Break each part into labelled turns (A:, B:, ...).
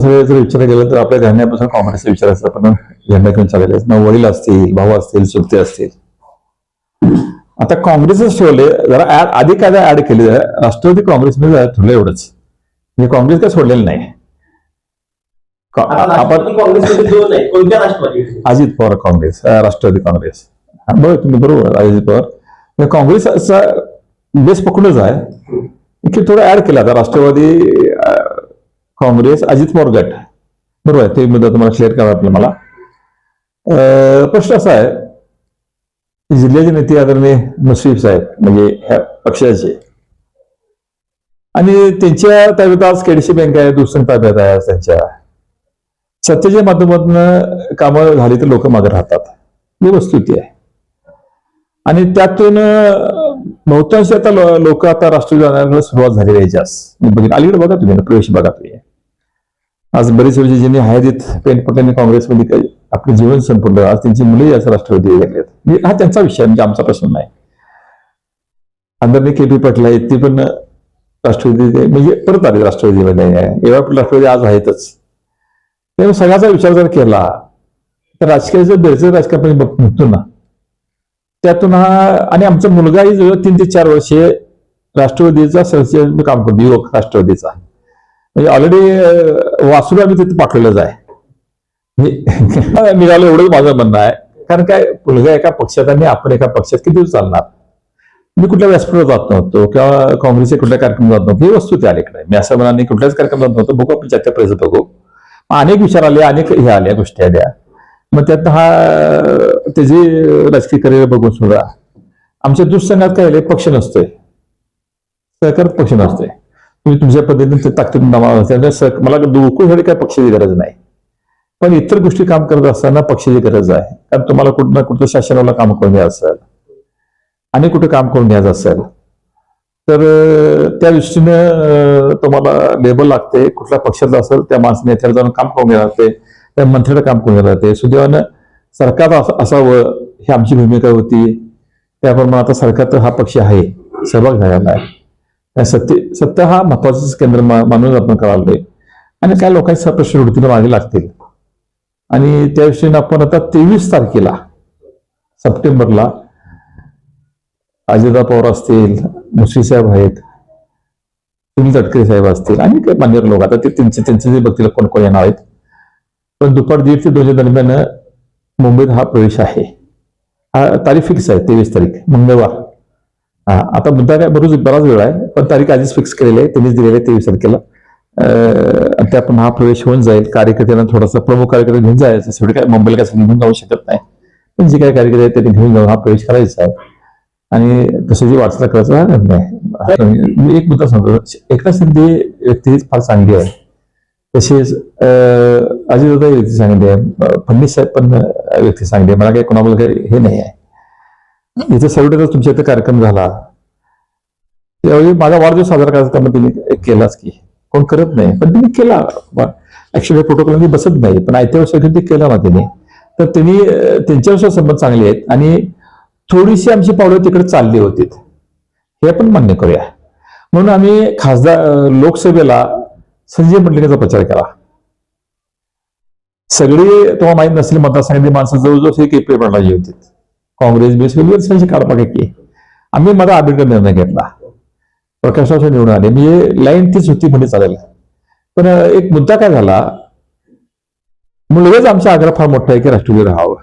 A: जर विचार केला तर आपल्या घराण्यापासून काँग्रेसचा विचार असतो. आपण झेंडा घेऊन चाललेले आहेत. मग वडील असतील भाऊ असतील सुलते असतील. आता काँग्रेसच ठेवले जरा आधी काय ऍड केली जरा राष्ट्रवादी काँग्रेसमध्ये जरा ठेवलं एवढंच. म्हणजे काँग्रेस काय सोडलेलं नाही. आपण अजित पवार काँग्रेस राष्ट्रवादी काँग्रेस. बरोबर तुम्ही बरोबर अजित पवार. म्हणजे काँग्रेसचा बेस पकडूनच आहे. की थोडं ऍड केलं आता राष्ट्रवादी काँग्रेस अजित पवार गट बरोबर आहे? ते मुद्दा तुम्हाला क्लिअर करा वाटलं मला. प्रश्न असा आहे जिल्ह्याचे नेते आदरणीय मुश्रीफ साहेब म्हणजे ह्या पक्षाचे आणि त्यांच्या ताब्यात आज केडीसी बँक आहे दुसऱ्या ताब्यात आहे आज त्यांच्या. सत्तेच्या माध्यमातून कामं झाली तर लोक मागे राहतात. ही वस्तुती आहे. आणि त्यातून बहुतांश आता लोक आता राष्ट्रवादी सुरुवात झालेली आहे जास्त. मी बघितलं अलीकडे बघा तुम्ही प्रवेश बघा तुम्ही. आज बरेच वर्ष ज्यांनी हयादीत पेन पटेलने काँग्रेसमध्ये काही आपलं जीवन संपलं आज त्यांची मुलंही असं राष्ट्रवादी गेलेत आहेत हा त्यांचा विषय म्हणजे आमचा प्रश्न नाही. आदरणीय के पी पाटील आहेत ते पण राष्ट्रवादी म्हणजे परत आले राष्ट्रवादीमध्ये. एवढा पण राष्ट्रवादी आज आहेतच. त्यामुळे सगळ्याचा विचार जर केला तर राजकीयाचं बेरचं राजकारण आपण बघतो ना त्यातून हा आणि आमचा मुलगाही जवळ तीन ते चार वर्षे राष्ट्रवादीचा सदस्य काम करतो युवक राष्ट्रवादीचा. म्हणजे ऑलरेडी वासुला आम्ही तिथे पाठवलेलंच आहे. म्हणजे निघालं एवढंच माझं म्हणणं आहे. कारण काय मुलगा एका पक्षात आणि आपण एका पक्षात किती दिवस चालणार? मी कुठल्या व्यासपीठात जात नव्हतो किंवा काँग्रेसच्या कुठल्या कार्यक्रम जात नव्हतो. ही वस्तू त्या अलीकडे. मी असं म्हणा कुठल्याच कार्यक्रम जात नव्हतो. बघू आपण चर्चा प्रयत्न बघू. मग अनेक विचार आले अनेक हे आल्या गोष्टी आल्या. मग त्यात हा त्याचे राजकीय करिअर बघून सुद्धा आमच्या दुःसंघात काय झाले पक्ष नसतोय. सहकार पक्ष नसतोय. तुम्ही तुमच्या पद्धतीने ते ताकदीत नावा त्यामुळे मला दुखूसाठी काय पक्षाची गरज नाही. पण इतर गोष्टी काम करत असताना पक्षाची गरज आहे. कारण तुम्हाला कुठं ना कुठं शासनाला काम करून घ्यायचं असेल आणि कुठं काम करून घ्यायचं असेल. तर त्या दृष्टीनं तुम्हाला लेबल लागते. कुठल्या पक्षाचा असेल त्या माणसाने नेत्याला जाऊन काम करून घ्यायला लागते. त्या मंत्र्याला काम करून घ्यायला लागते. सुदैवानं सरकार असावं ही आमची भूमिका होती. त्याप्रमाणे आता सरकार हा पक्ष आहे. सहभाग झालेला आहे सत्य सत्य हा महत्वाचं केंद्र मानून आपण करायला आणि काय लोकांचे प्रश्न वृत्तीला मागे लागतील आणि त्या दृष्टीने आपण आता तेवीस तारखेला सप्टेंबरला अजिदा पवार असतील मुशी साहेब आहेत सुनील तटकरे साहेब असतील आणि काही मान्यवर लोक आता ते त्यांचे त्यांचे जे बघतील कोण कोण येणार आहेत पण दुपार दीड ते दोनच्या दरम्यान मुंबईत हा प्रवेश आहे हा तारीख फिक्स आहे तेवीस तारीख मंगळवार हा आता मुद्दा काय बरोच बराच वेळ आहे पण तारीख आधीच फिक्स केलेली आहे त्यांनीच दिलेली आहे तेवीस तारखेला केला. आणि त्या पण हा प्रवेश होऊन जाईल कार्यकर्त्यांना थोडासा प्रमुख कार्यकर्ते घेऊन जायचं शेवटी काय मुंबईला काय सगळं घेऊन जाऊ शकत नाही. पण जे काही कार्यकर्ते आहेत त्यांनी घेऊन जाऊन हा प्रवेश करायचा आहे. आणि तसं जी वाटचाल करायचं हा निर्णय मी एक मुद्दा सांगतो. एकनाथ शिंदे व्यक्ती फार चांगली आहे. तसेच अं, अजितदादा व्यक्ती चांगली आहे. अं, फडणवीस साहेब पण व्यक्ती चांगली आहे. मला काही कोणाला काही हे नाही आहे. इथे सर्व तुमच्या इथे कार्यक्रम झाला. त्यावेळी माझा वाढदिवस साजरा करायचा मग तिने केलाच की. कोण करत नाही पण तिने केला. ऍक्च्युली प्रोटोकॉल बसत नाही पण आयत्या वर्षी ते केला ना तिने. तर त्यांनी त्यांच्यावर त्यांच्याविषयी संबंध चांगले आहेत आणि थोडीशी आमची पावलं तिकडे चालली होती. हे आपण मान्य करूया. म्हणून आम्ही खासदार लोकसभेला संजय मंडलिकाचा प्रचार केला. सगळी तुम्हाला माहीत नसेल मतदारसंघातली माणसं जवळजवळ हे केपी पडला होती. काँग्रेस बेस वेगवेगळे संघ काढपा आम्ही माझा आंबेडकर निर्णय घेतला. प्रकाशराव निवडून आले. मी लाईन तीच होती म्हणजे चालेल. पण एक मुद्दा काय झाला? मुलगाच आमचा आग्रह फार मोठा आहे की राष्ट्रवादी राहावं.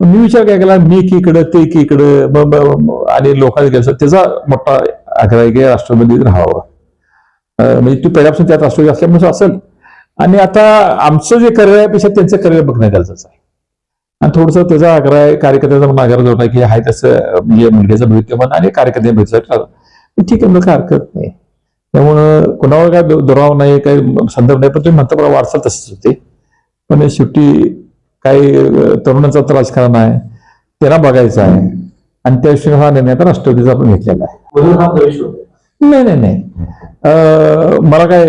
A: मग मी विचार काय केला? मी की इकडं ते की इकडं आणि लोकांनी गेलं त्याचा मोठा आग्रह आहे की राष्ट्रवादी राहावं. म्हणजे तू पहिल्यापासून त्यात राष्ट्रवादी असल्यामुळे असेल. आणि आता आमचं जे करिअर आहे पेक्षा त्यांचं करिअर बघणं गरजेचं आहे. आणि थोडंसं त्याचा आग्रह आहे कार्यकर्त्याचा पण आग्रह जोडला की हाय तसं म्हणजे मीडियाचं भविष्य म्हण आणि कार्यकर्त्या भविष्यात ठीक आहे मग काय हरकत नाही. त्यामुळं कोणावर काय दुराव नाही काही संदर्भ नाही पण तुम्ही म्हणता बघा वाटचाल तशीच होते. पण शेवटी काही तरुणाचं तर राजकारण आहे त्यांना बघायचं आहे. आणि त्या दृष्टीने हा निर्णय आता राष्ट्रवादीचा आपण घेतलेला आहे.
B: म्हणून हा
A: नाही नाही नाही. मला काय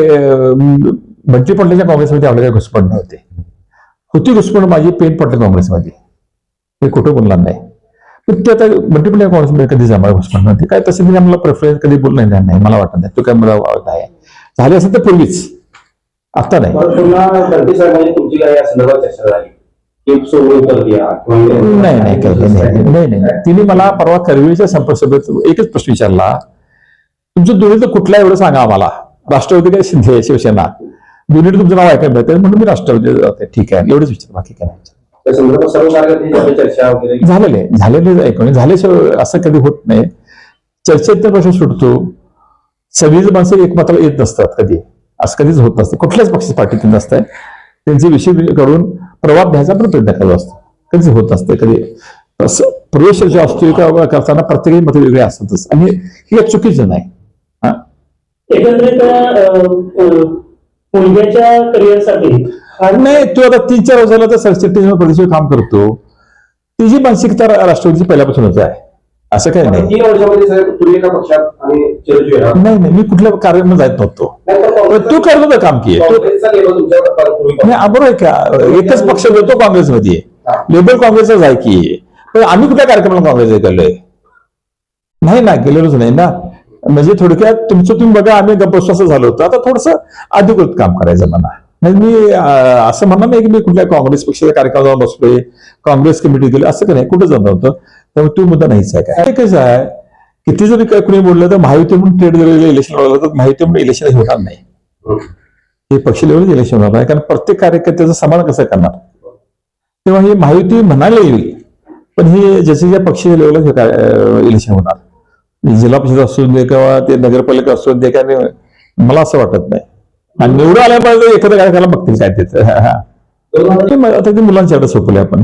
A: बंटी पडल्याच्या काँग्रेसमध्ये आपल्याला घुसपड नव्हते होती घुसपड माझी पेन पडली काँग्रेसमध्ये. मी कुठं बोलणार नाही. पण ते आता बंटी पडल्या काँग्रेसमध्ये कधी आम्हाला घुसपड नव्हती काय तसं म्हणजे आम्हाला प्रेफरन्स कधी बोललं नाही नाही मला वाटत नाही. तो काय मला वाटत आहे. झाले असेल तर पूर्वीच. आता नाही. नाही नाही काही नाही नाही नाही तिने मला परवा करवीच्या संपर्क सभेत एकच प्रश्न विचारला. तुमचं दोन्हीचं कुठला एवढं सांगा आम्हाला. राष्ट्रवादी काय शिंदे शिवसेना. दोन्ही तुमचं नाव ऐकायला मिळतं म्हणून मी राष्ट्रवादी जाते. ठीक आहे एवढंच विचार बाकी काय
B: चर्चा वगैरे?
A: झालेले झालेले ऐकून झाल्याशिवाय असं कधी होत नाही. चर्चेत तर प्रश्न सुटतो. सगळीच माणसं एकमात्र येत नसतात कधी. असं कधीच होत नसतं. कुठल्याच पक्षाची पार्टीत नसतंय. त्यांचे विषय काढून प्रवाद घ्यायचा पण प्रयत्न करत असतो. कधीच होत नसते कधी. प्रवेश जो असतो करताना प्रत्येकी मत वेगळे असतातच. आणि हे चुकीचं नाही. हा.
C: अं, मुलग्याच्या करिअरसाठी
A: नाही तो आता तीन चार वर्षाला तर सरचिटणीस प्रदेशावर काम करतो. तिची मानसिकता राष्ट्रवादीची पहिल्यापासूनच आहे. असं काही नाही.
B: तीन वर्षामध्ये साहेब तुम्ही एका पक्षात आणि चिरंजीव आहे.
A: नाही नाही मी कुठल्या कार्यामध्ये जात नव्हतो.
B: नाही, तर
A: पण
B: काँग्रेस-
A: तू करत होता काम की. तू
B: काँग्रेसचा लेबल तुमच्यावर फार पूर्वी.
A: नाही बरोबर आहे का? एकच पक्ष होतो काँग्रेसमध्ये.
B: हा.
A: लेबर काँग्रेसच आहे की. पण आम्ही कुठल्या कार्यक्रमाला काँग्रेस गेलोय नाही ना गेलेलोच नाही ना. म्हणजे थोडक्यात तुमचं तुम्ही बघा आम्ही गप्पस्वास झालो होतो. आता थोडस अधिकृत काम करायचं म्हणा. म्हणजे मी असं म्हणणार नाही की मी कुठल्या काँग्रेस पक्षाच्या कार्यक्रमात जाऊन बसलोय काँग्रेस कमिटी गेलो असं का नाही. कुठं जाणार होतं त्यामुळे तो मुद्दा नाहीच आहे काय? कसं आहे किती जरी काय कुणी बोललं तर महायुती म्हणून ट्रेड झालेलं इलेक्शन लावलं तर महायुती म्हणून इलेक्शन होणार नाही. हे पक्ष लेवल इलेक्शन होणार नाही कारण प्रत्येक कार्यकर्त्याचं समान कसं करणार? तेव्हा ही महायुती म्हणायला येईल पण हे ज्याच्या ज्या पक्षीय लेवलला इलेक्शन होणार. जिल्हा परिषद असू दे किंवा ते नगरपालिका असू दे काय नाही मला असं वाटत नाही. आणि निवडून आल्यामुळे कार्यक्रमाला बघतील काय त्याचं हा, हा. ते आता ते मुलांच्याकडे सोपवले आपण.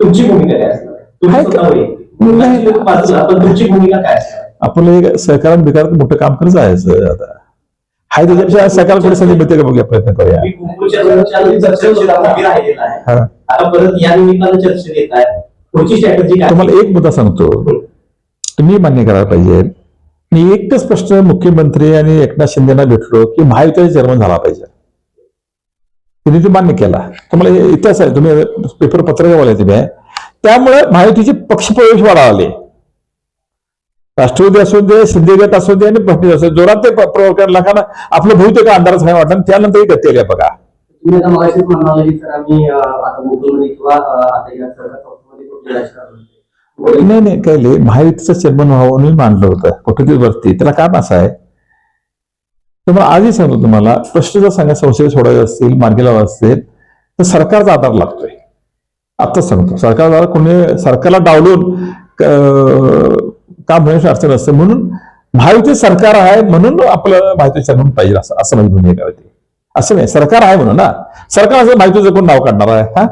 B: तुमची भूमिका काय असणार? तुम्ही
A: आहे का?
B: स्वतः होईल. मुलांची लोकं बाजूला, पण तुमची भूमिका काय असणार?
A: आपलं सहकारात बिकारात मोठं काम करत जायचं आता. हाय त्याच्यापेक्षा सहकार संधी मिळते का बघूया प्रयत्न करूया.
B: आहे.
A: हा.
B: आता आहे. काय?
A: तुम्हाला एक मुद्दा सांगतो. तुम्ही मान्य करायला पाहिजे. मी एकच प्रश्न मुख्यमंत्री आणि एकनाथ शिंदेना भेटलो की महायुतीचा चेअरमन झाला पाहिजे. तुम्ही ते मान्य केला. तुम्हाला हे इतिहास आहे. तुम्ही पेपर पत्रकार बोलाय तुम्ही त्यामुळे महायुतीचे पक्षप्रवेश वाढवले राष्ट्रवादी असू दे शिंदे गट असू दे आणि फडणवीस असू दे. जोरात ते प्रवर्ग करला कारण आपलं बहुतेक अंधारात नाही वाटलं आणि त्यानंतर गती आली बघा.
D: तुम्ही आता
A: नाही नाही काय लय महायुतीचं चेअरमन व्हावं म्हणून मांडलं होतं. कुठेतरी वरती. त्याला कारण असं आहे. तर आजही सांगतो तुम्हाला प्रश्न जर सांगा संशय सोडायचे असतील मार्गी लावा असतील तर सरकारचा आधार लागतोय. आताच सांगतो. सरकारला कोणी सरकारला डावलून काम होण्याची अडचण असते म्हणून महायुती सरकार आहे म्हणून आपलं माहिती चेअरमन पाहिजे असं असं माझी भूमिका होती असं नाही सरकार आहे म्हणून ना. सरकार असं माहितीचं कोण नाव काढणार आहे? हा?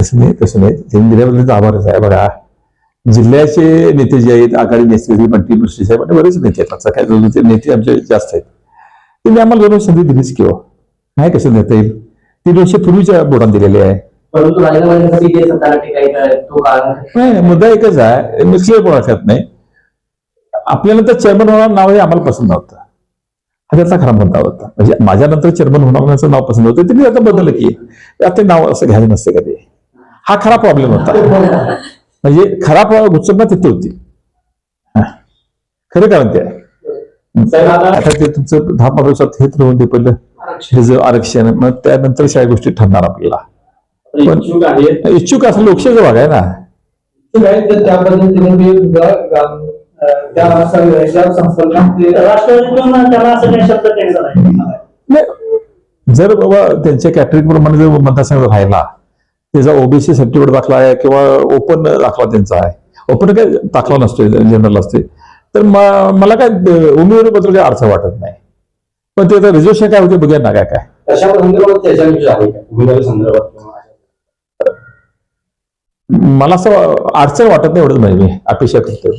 A: तसं नाही तसं नाही. आभारच आहे बघा. जिल्ह्याचे नेते जे आहेत आघाडी नेते बंटी मुश्री साहेब आणि बरेच नेते आहेत. असं काय दोन ते नेते आमचे जास्त आहेत. त्यांनी आम्हाला दोन संधी दिलीच किंवा नाही कसं देता येईल? तीन वर्ष पूर्वीच्या बोर्डात दिलेले आहे.
D: परंतु तो
A: नाही मुद्दा एकच आहे. मी क्लिअर बोला नाही. आपल्याला तर चेअरमन होणार नाव हे आम्हाला पसंत नव्हतं. हा त्याचा खरा मुद्दा होता. म्हणजे माझ्यानंतर चेअरमन होणार नाव पसंत होतं त्यांनी आता बदललं की. आता नाव असं घ्यायचं नसते कधी. हा खरा प्रॉब्लेम होता. म्हणजे खराब गुचंबा तिथे होती. हा. खरं कारण ते
B: आता
A: ते तुमचं दहा पंधरा दिवसात हेच राहून ते पहिलं. हे जे आरक्षण मग त्यानंतर सगळ्या गोष्टी ठरणार आपल्याला. पण-
B: इच्छुक आहे.
A: इच्छुक असं लोकशाहीचा भाग आहे ना.
E: त्या पद्धतीने अं, त्या
A: जर बाबा त्यांच्या कॅटेगरी प्रमाणे जर मतदारसंघ राहिला त्याचा ओबीसी सर्टिफिकेट दाखला आहे किंवा ओपन दाखला त्यांचा आहे. ओपन काय दाखला नसतो जनरल असते तर मला काय उमेदवारीबद्दल काही अर्थ वाटत नाही. पण ते रिझर्वेशन काय होते बघूया ना काय काय? मला असं अडचण वाटत नाही एवढंच म्हणजे मी अपेक्षा करतो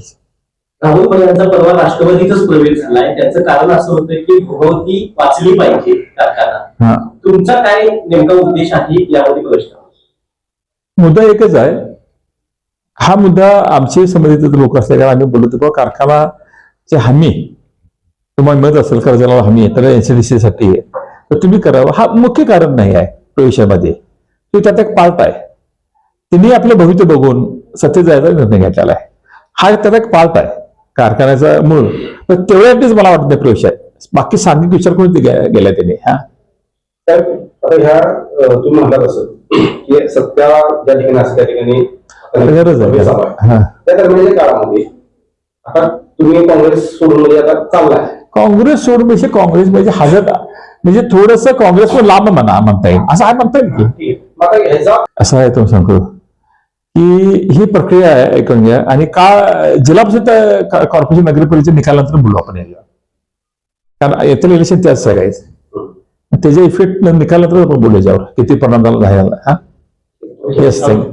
B: राहुल पण यांचा परवा राष्ट्रवादीतच प्रवेश झालाय. त्याचं कारण असं होतं की भगवती वाचली पाहिजे
A: हा.
B: तुमचा काय नेमका उद्देश आहे यामध्ये करण्याचा?
A: मुद्दा एकच आहे. हा मुद्दा आमचे संबंधित लोक असल्या कारण आम्ही बोलतो की बाबा कारखानाची हमी. तुम्हाला मिळत असेल कर्जाला हमी आहे तर एनसीडीसी साठी आहे. तर तुम्ही करावं. हा मुख्य कारण नाही आहे प्रवेशामध्ये तो त्यात एक पार्ट आहे. तिने आपलं भविष्य बघून सत्य जायचा निर्णय घेतलेला आहे. हा त्यात एक पार्ट आहे. कारखान्याचा मूळ. पण तेवढ्यासाठीच मला वाटत नाही प्रवेश आहे. बाकी सांघिक विचार करून गेला गेलाय त्याने. हा.
F: आता ह्या तुम्ही म्हणला तसं की सत्या ज्या ठिकाणी असते त्या ठिकाणी. त्या दरम्यानच्या काळामध्ये आता तुम्ही काँग्रेस सोडून म्हणजे आता चाललाय
A: काँग्रेस सोडून म्हणजे काँग्रेस म्हणजे हजर म्हणजे थोडस काँग्रेसवर लांब म्हणा म्हणता येईल. असं आहे म्हणता येईल की? असं आहे तुम्ही सांगतो की ही प्रक्रिया आहे ऐकून घ्या. आणि का जिल्हा परिषद कॉर्पोरेशन नगरपालिकेच्या निकालानंतर बोलू आपण याला. कारण येथील इलेक्शन त्याच सगळ्याच त्याच्या इफेक्ट निकालानंतर आपण बोलू याच्यावर किती परिणाम झाला झाला. हा येस थँक्यू